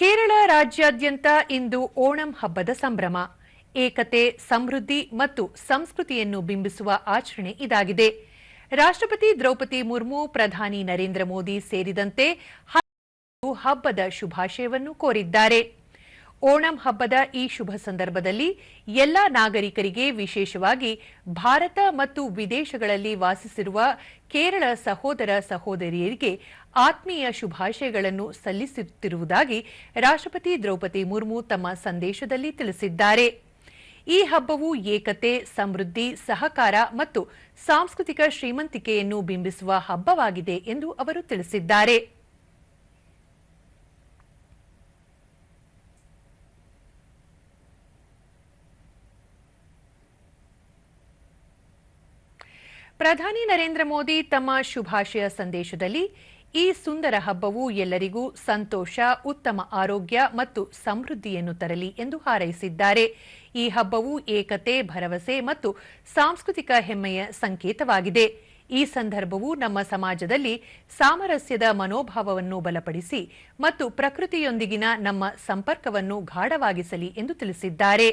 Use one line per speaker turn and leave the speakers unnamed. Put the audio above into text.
ಕೇರಳ ರಾಜ್ಯಾದ್ಯಂತ ಇಂದು ಓಣಂ ಹಬ್ಬದ ಸಂಭ್ರಮ. ಏಕತೆ, ಸಮೃದ್ಧಿ ಮತ್ತು ಸಂಸ್ಕೃತಿಯನ್ನು ಬಿಂಬಿಸುವ ಆಚರಣೆ ಇದಾಗಿದೆ. ರಾಷ್ಟ್ರಪತಿ ದ್ರೌಪದಿ ಮುರ್ಮು, ಪ್ರಧಾನಿ ನರೇಂದ್ರ ಮೋದಿ ಸೇರಿದಂತೆ ಹಬ್ಬದ ಶುಭಾಶಯವನ್ನು ಕೋರಿದ್ದಾರೆ. ಓಣಂ ಹಬ್ಬದ ಈ ಶುಭ ಸಂದರ್ಭದಲ್ಲಿ ಎಲ್ಲ ನಾಗರಿಕರಿಗೆ ವಿಶೇಷವಾಗಿ ಭಾರತ ಮತ್ತು ವಿದೇಶಗಳಲ್ಲಿ ವಾಸಿಸಿರುವ ಕೇರಳ ಸಹೋದರ ಸಹೋದರಿಯರಿಗೆ ಆತ್ಮೀಯ ಶುಭಾಶಯಗಳನ್ನು ಸಲ್ಲಿಸುತ್ತಿರುವುದಾಗಿ ರಾಷ್ಟ್ರಪತಿ ದ್ರೌಪದಿ ಮುರ್ಮು ತಮ್ಮ ಸಂದೇಶದಲ್ಲಿ ತಿಳಿಸಿದ್ದಾರೆ. ಈ ಹಬ್ಬವು ಏಕತೆ, ಸಮೃದ್ಧಿ, ಸಹಕಾರ ಮತ್ತು ಸಾಂಸ್ಕೃತಿಕ ಶ್ರೀಮಂತಿಕೆಯನ್ನು ಬಿಂಬಿಸುವ ಹಬ್ಬವಾಗಿದೆ ಎಂದು ಅವರು ತಿಳಿಸಿದ್ದಾರೆ. ಪ್ರಧಾನಿ ನರೇಂದ್ರ ಮೋದಿ ತಮ್ಮ ಶುಭಾಶಯ ಸಂದೇಶದಲ್ಲಿ ಈ ಸುಂದರ ಹಬ್ಬವು ಎಲ್ಲರಿಗೂ ಸಂತೋಷ, ಉತ್ತಮ ಆರೋಗ್ಯ ಮತ್ತು ಸಮೃದ್ಧಿಯನ್ನು ತರಲಿ ಎಂದು ಹಾರೈಸಿದ್ದಾರೆ. ಈ ಹಬ್ಬವು ಏಕತೆ, ಭರವಸೆ ಮತ್ತು ಸಾಂಸ್ಕೃತಿಕ ಹೆಮ್ಮೆಯ ಸಂಕೇತವಾಗಿದೆ. ಈ ಸಂದರ್ಭವು ನಮ್ಮ ಸಮಾಜದಲ್ಲಿ ಸಾಮರಸ್ಯದ ಮನೋಭಾವವನ್ನು ಬಲಪಡಿಸಿ ಮತ್ತು ಪ್ರಕೃತಿಯೊಂದಿಗಿನ ನಮ್ಮ ಸಂಪರ್ಕವನ್ನು ಗಾಢವಾಗಿಸಲಿ ಎಂದು ತಿಳಿಸಿದ್ದಾರೆ.